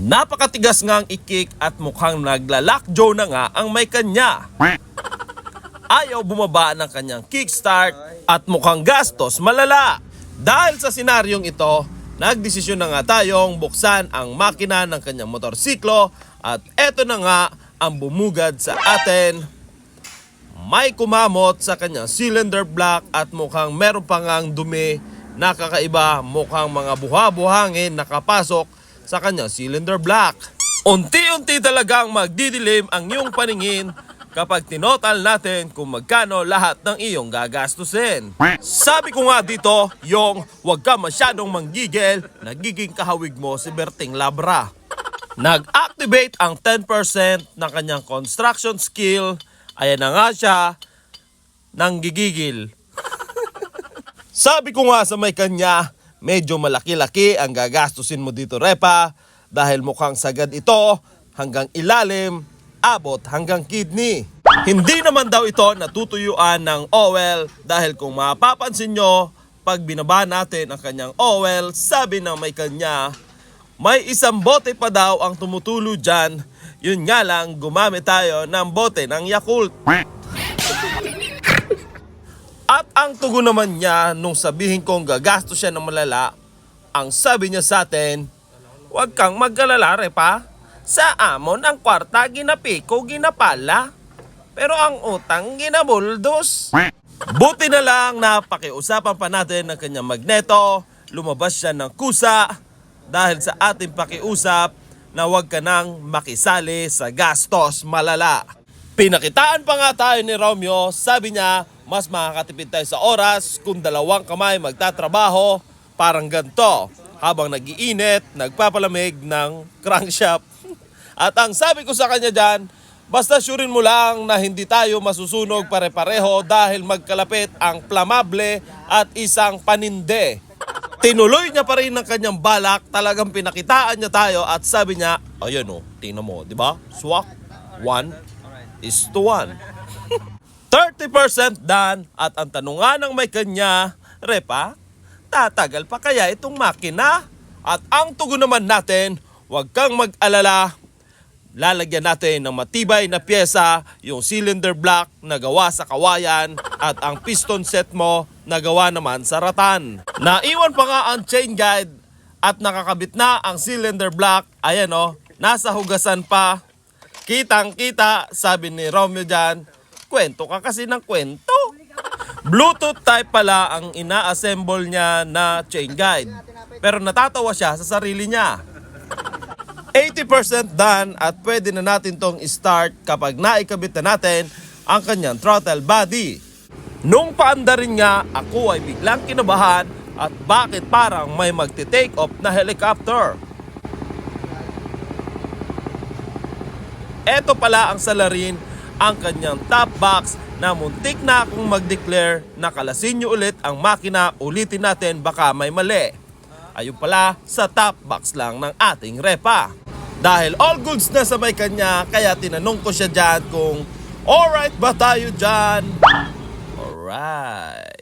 Napakatigas nga ang ikik at mukhang naglalakjo na nga ang may kanya. Ayaw bumaba ng kanyang kickstart at mukhang gastos malala. Dahil sa senaryong ito, nagdesisyon na nga tayong buksan ang makina ng kanyang motorsiklo at eto na nga ang bumugad sa atin may kumamot sa kanyang cylinder block at mukhang meron pa ngang dumi na kakaiba mukhang mga buha-buhangin nakapasok sa kanyang cylinder block. Unti-unti talagang magdidilim ang iyong paningin kapag tinotal natin kung magkano lahat ng iyong gagastusin. Sabi ko nga dito, yung wag ka masyadong manggigil, nagiging kahawig mo si Berting Labra. Nag-activate ang 10% ng kanyang construction skill. Ayan na nga siya, nang gigigil. Sabi ko nga sa may kanya, medyo malaki-laki ang gagastusin mo dito, Repa, dahil mukhang sagad ito hanggang ilalim, abot hanggang kidney. Hindi naman daw ito natutuyuan ng oil dahil kung mapapansin nyo, pag binaba natin ang kanyang oil, sabi ng may kanya, may isang bote pa daw ang tumutulo dyan. Yun nga lang, gumamit tayo ng bote ng Yakult. At ang tugon naman niya nung sabihin kong gagastos siya ng malala, ang sabi niya sa atin, Huwag kang mag-alala, pa. Sa amon ang kwarta ginapiko ginapala. Pero ang utang ginabuldos. Buti na lang na pakiusapan pa natin ng kanyang magneto, lumabas siya ng kusa dahil sa ating pakiusap na huwag ka nang makisali sa gastos malala. Pinakitaan pa nga tayo ni Romeo, sabi niya, mas makakatipid tayo sa oras kung dalawang kamay magtatrabaho, parang ganito, habang nagiinit, nagpapalamig ng crankshaft. At ang sabi ko sa kanya dyan, basta syurin mo lang na hindi tayo masusunog pare-pareho dahil magkalapit ang flamable at isang paninde. Tinuloy niya pa rin ng kanyang balak, talagang pinakitaan niya tayo at sabi niya, ayun o, tingnan mo, di ba? Swak, 1 is to 1. 30% done at ang tanungan ng may kanya, Repa, tatagal pa kaya itong makina? At ang tugon naman natin, huwag kang mag-alala, lalagyan natin ng matibay na pyesa yung cylinder block na gawa sa kawayan at ang piston set mo na gawa naman sa ratan. Naiwan pa nga ang chain guide at nakakabit na ang cylinder block. Ayan o, nasa hugasan pa. Kitang kita, sabi ni Romeo dyan, kwento ka kasi ng kwento. Bluetooth type pala ang ina-assemble niya na chain guide. Pero natatawa siya sa sarili niya. 80% done at pwede na natin tong start kapag naikabit na natin ang kanyang throttle body. Nung paanda rin nga, ako ay biglang kinabahan at bakit parang may magti-take off na helicopter. Eto pala ang salarin, ang kanyang top box na muntik na akong mag-declare na kalasin nyo ulit ang makina, ulitin natin baka may mali. Ayun pala, sa top box lang ng ating repa. Dahil all goods na sa may kanya, kaya tinanong ko siya dyan kung alright ba tayo dyan? Alright.